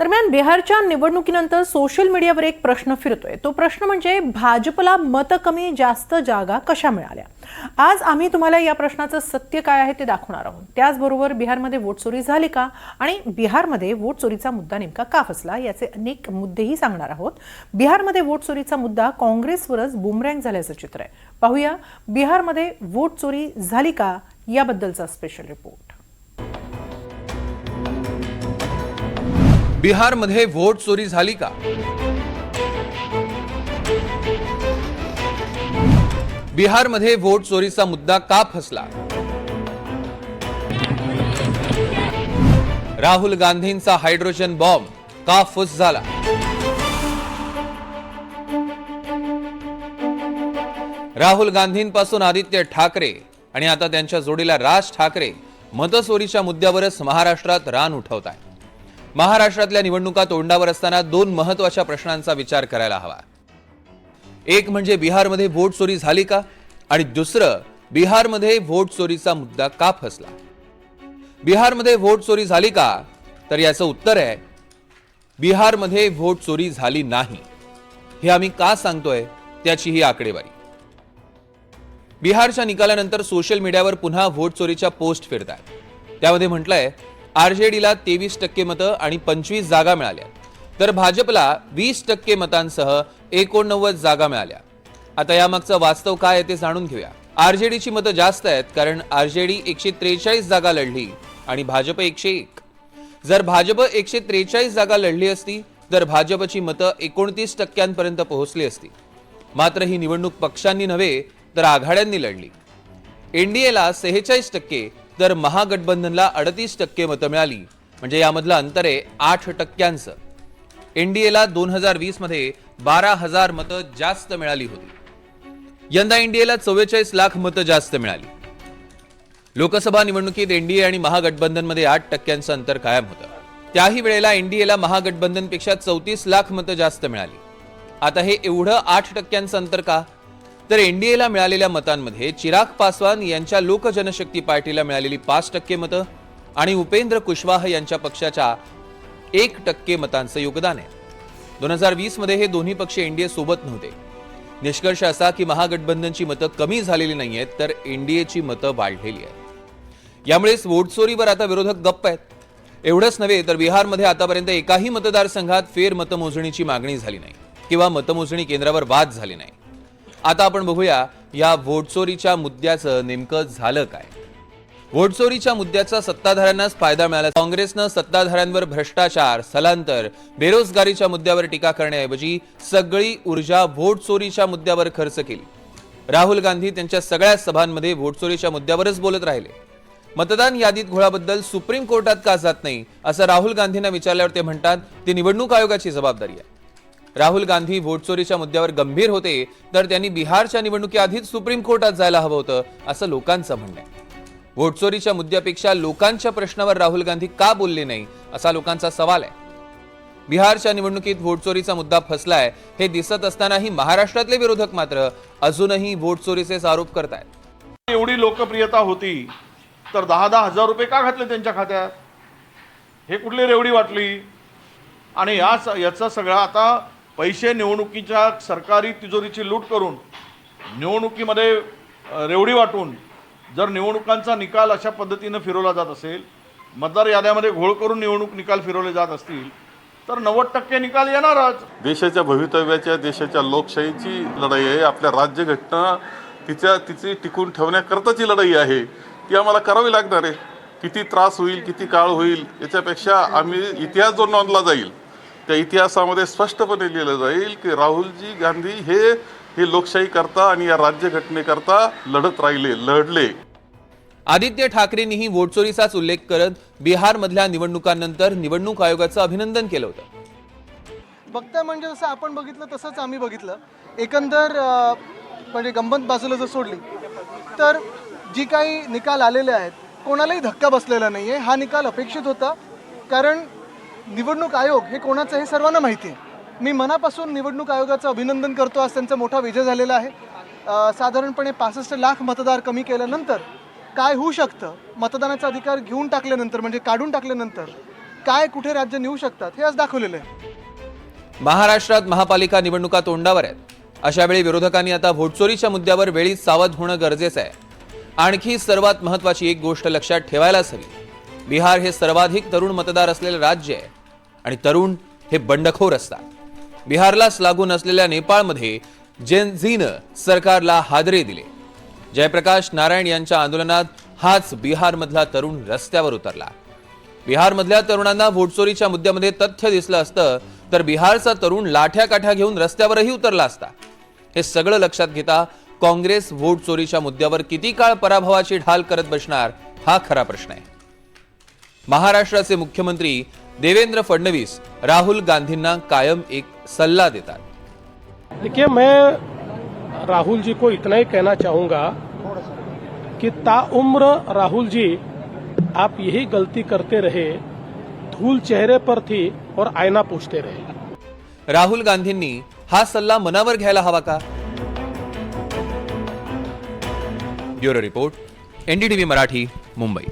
दरम्यान बिहारच्या निवडणुकीनंतर सोशल मीडियावर एक प्रश्न फिरतोय. तो प्रश्न म्हणजे भाजपला मत कमी जास्त जागा कशा मिळाल्या? आज आम्ही तुम्हाला या प्रश्नाचं सत्य काय आहे ते दाखवणार आहोत. त्याचबरोबर बिहारमध्ये वोट चोरी झाली का? आणि बिहारमध्ये वोट चोरीचा मुद्दा नेमका का फसला याचे अनेक मुद्देही सांगणार आहोत. बिहारमध्ये वोट चोरीचा मुद्दा काँग्रेसवरच बुमरँग झाल्याचं चित्र आहे. पाहूया बिहारमध्ये वोट चोरी झाली का? याबद्दलचा स्पेशल रिपोर्ट बिहारमध्ये व्होट चोरी झाली का? बिहारमध्ये व्होट चोरीचा मुद्दा का फसला? राहुल गांधींचा हायड्रोजन बॉम्ब का फुस झाला? राहुल गांधींपासून आदित्य ठाकरे आणि आता त्यांच्या जोडीला राज ठाकरे मतचोरीच्या मुद्द्यावरच महाराष्ट्रात रान उठवत आहे महाराष्ट्रातल्या निवडणुका तोंडावर असताना दोन महत्त्वाच्या प्रश्नांचा विचार करायला हवा. एक म्हणजे बिहारमध्ये व्होट चोरी झाली का? आणि दुसरं बिहारमध्ये व्होट चोरीचा मुद्दा का फसला? बिहारमध्ये व्होट चोरी झाली का? तर याचं उत्तर आहे बिहारमध्ये व्होट चोरी झाली नाही. हे आम्ही का सांगतोय? त्याची ही आकडेवारी. बिहारच्या निकालानंतर सोशल मीडियावर पुन्हा व्होट चोरीच्या पोस्ट फिरत आहेत त्यामध्ये म्हटलंय आरजेडीला तेवीस टक्के मतं आणि पंचवीस जागा मिळाल्या. तर भाजपला वीस टक्के मतांसह एकोणनव्वद जागा मिळाल्या. आता यामागचं वास्तव काय आहे ते जाणून घेऊया. आरजेडीची मतं जास्त आहेत कारण आरजेडी एकशे त्रेचाळीस जागा लढली आणि भाजप एकशे एक. जर भाजप एकशे त्रेचाळीस जागा लढली असती तर भाजपची मतं एकोणतीस टक्क्यांपर्यंत पोहोचली असती. मात्र ही निवडणूक पक्षांनी नव्हे तर आघाड्यांनी लढली. एनडीएला सेहेचाळीस टक्के तर महागठबंधनला अडतीस टक्के मतं मिळाली. म्हणजे यामधलं अंतर आहे आठ टक्क्यांचं. एनडीएला दोन हजार वीसमध्ये बारा हजार मतं जास्त मिळाली होती. यंदा एनडीएला चव्वेचाळीस लाख मतं जास्त मिळाली. लोकसभा निवडणुकीत एनडीए आणि महागठबंधनमध्ये आठ टक्क्यांचं अंतर कायम होतं. त्याही वेळेला एनडीएला महागठबंधनपेक्षा चौतीस लाख मतं जास्त मिळाली. आता हे एवढं आठ टक्क्यांचं अंतर का? तर एनडीएला मिळालेल्या मतांमध्ये चिराग पासवान यांच्या लोक जनशक्ती पार्टीला मिळालेली पाच टक्के मतं आणि उपेंद्र कुशवाह यांच्या पक्षाच्या एक टक्के मतांचं योगदान आहे. दोन हजार वीसमध्ये हे दोन्ही पक्ष एनडीए सोबत नव्हते. निष्कर्ष असा की महागठबंधनची मतं कमी झालेली नाही आहेत तर एनडीएची मतं वाढलेली आहेत. यामुळेच वोटचोरीवर आता विरोधक गप्प आहेत. एवढंच नव्हे तर बिहारमध्ये आतापर्यंत एकाही मतदारसंघात फेर मतमोजणीची मागणी झाली नाही किंवा मतमोजणी केंद्रावर वाद झाले नाही. आता आपण बघूया या वोटचोरीच्या मुद्द्याचं नेमकं झालं काय? वोटचोरीच्या मुद्द्याचा सत्ताधाऱ्यांनाच फायदा मिळाला. काँग्रेसनं सत्ताधाऱ्यांवर भ्रष्टाचार स्थलांतर बेरोजगारीच्या मुद्द्यावर टीका करण्याऐवजी सगळी ऊर्जा वोटचोरीच्या मुद्द्यावर खर्च केली. राहुल गांधी त्यांच्या सगळ्या सभांमध्ये वोटचोरीच्या मुद्द्यावरच बोलत राहिले. मतदान यादीत घोळाबद्दल सुप्रीम कोर्टात का जात नाही असं राहुल गांधींना विचारल्यावर ते म्हणतात ती निवडणूक आयोगाची जबाबदारी आहे. राहुल गांधी वोटचोरीच्या मुद्द्यावर गंभीर होते तर त्यांनी बिहारच्या निवडणुकीआधीच सुप्रीम कोर्टात जायला हवं होतं असं लोकांचं म्हणणं आहे. वोटचोरीच्या मुद्द्यापेक्षा लोकांच्या प्रश्नावर राहुल गांधी का बोलले नाही असा लोकांचा सवाल आहे. बिहारच्या निवडणुकीत वोटचोरीचा मुद्दा फसलाय हे दिसत असतानाही महाराष्ट्रातले विरोधक मात्र अजूनही वोटचोरीचेच आरोप करतायत. एवढी लोकप्रियता होती तर दहा दहा हजार रुपये का घातले त्यांच्या खात्यात? हे कुठली रेवडी वाटली? आणि या स- याचा सगळा आता पैसे निवडणुकीच्या सरकारी तिजोरीची लूट करून निवडणुकीमध्ये रेवडी वाटून जर निवडणुकांचा निकाल अशा पद्धतीनं फिरवला जात असेल मतदार याद्यामध्ये घोळ करून निवडणूक निकाल फिरवले जात असतील तर नव्वद टक्के निकाल येणारच. देशाच्या भवितव्याच्या देशाच्या लोकशाहीची लढाई आहे. आपल्या राज्यघटना तिच्या तिची टिकून ठेवण्याकरताची लढाई आहे. ती आम्हाला करावी लागणार आहे. किती त्रास होईल किती काळ होईल याच्यापेक्षा आम्ही इतिहास जो नोंदला जाईल त्या इतिहासामध्ये स्पष्टपणे लिहिलं जाईल की राहुलजी गांधी हे हे लोकशाही करता आणि या राज्यघटनेकरता लढत राहिले लढले. आदित्य ठाकरेंनीही वोटचोरीचाच उल्लेख करत बिहारमधल्या निवडणुकांनंतर निवडणूक आयोगाचं अभिनंदन केलं होतं. बघता म्हणजे जसं आपण बघितलं तसंच आम्ही बघितलं. एकंदर म्हणजे गंमत बाजूला जर सोडली तर जी काही निकाल आलेले आहेत कोणालाही धक्का बसलेला नाही आहे हा निकाल अपेक्षित होता कारण निवडणूक आयोग हे कोणाचं हे सर्वांना माहिती आहे. मी मनापासून निवडणूक आयोगाचं अभिनंदन करतो. आज त्यांचा मोठा विजय झालेला आहे. साधारणपणे पासष्ट लाख मतदार कमी केल्यानंतर काय होऊ शकतं? मतदानाचा अधिकार घेऊन टाकल्यानंतर म्हणजे काढून टाकल्यानंतर काय कुठे राज्य नेऊ शकतात हे आज दाखवलेलं आहे. महाराष्ट्रात महापालिका निवडणुका तोंडावर आहेत. अशावेळी विरोधकांनी आता व्होटचोरीच्या मुद्द्यावर वेळीच सावध होणं गरजेचं आहे. आणखी सर्वात महत्वाची एक गोष्ट लक्षात ठेवायलाच हवी. बिहार हे सर्वाधिक तरुण मतदार असलेलं राज्य आहे आणि तरुण हे बंडखोर असतात. बिहारलाच लागून असलेल्या नेपाळमध्ये जेन झीनं सरकारला हादरे दिले. जयप्रकाश नारायण यांच्या आंदोलनात हाच बिहारमधला तरुण रस्त्यावर उतरला. बिहारमधल्या तरुणांना व्होटचोरीच्या मुद्द्यामध्ये तथ्य दिसलं असतं तर बिहारचा तरुण लाठ्या काठ्या घेऊन रस्त्यावरही उतरला असता. हे सगळं लक्षात घेता काँग्रेस व्होट चोरीच्या मुद्द्यावर किती काळ पराभवाची ढाल करत बसणार हा खरा प्रश्न आहे. महाराष्ट्राचे मुख्यमंत्री देवेंद्र फडणवीस राहुल गांधींना कायम एक सल्ला देतात. देखिए मैं राहुल जी को इतना ही कहना चाहूँगा कि ताउम्र राहुल जी आप यही गलती करते रहे धूल चेहरे पर थी और आईना पूछते रहे। राहुल गांधींनी हा सल्ला मनावर घ्यायला हवा का? Bureau report NDTV Marathi Mumbai.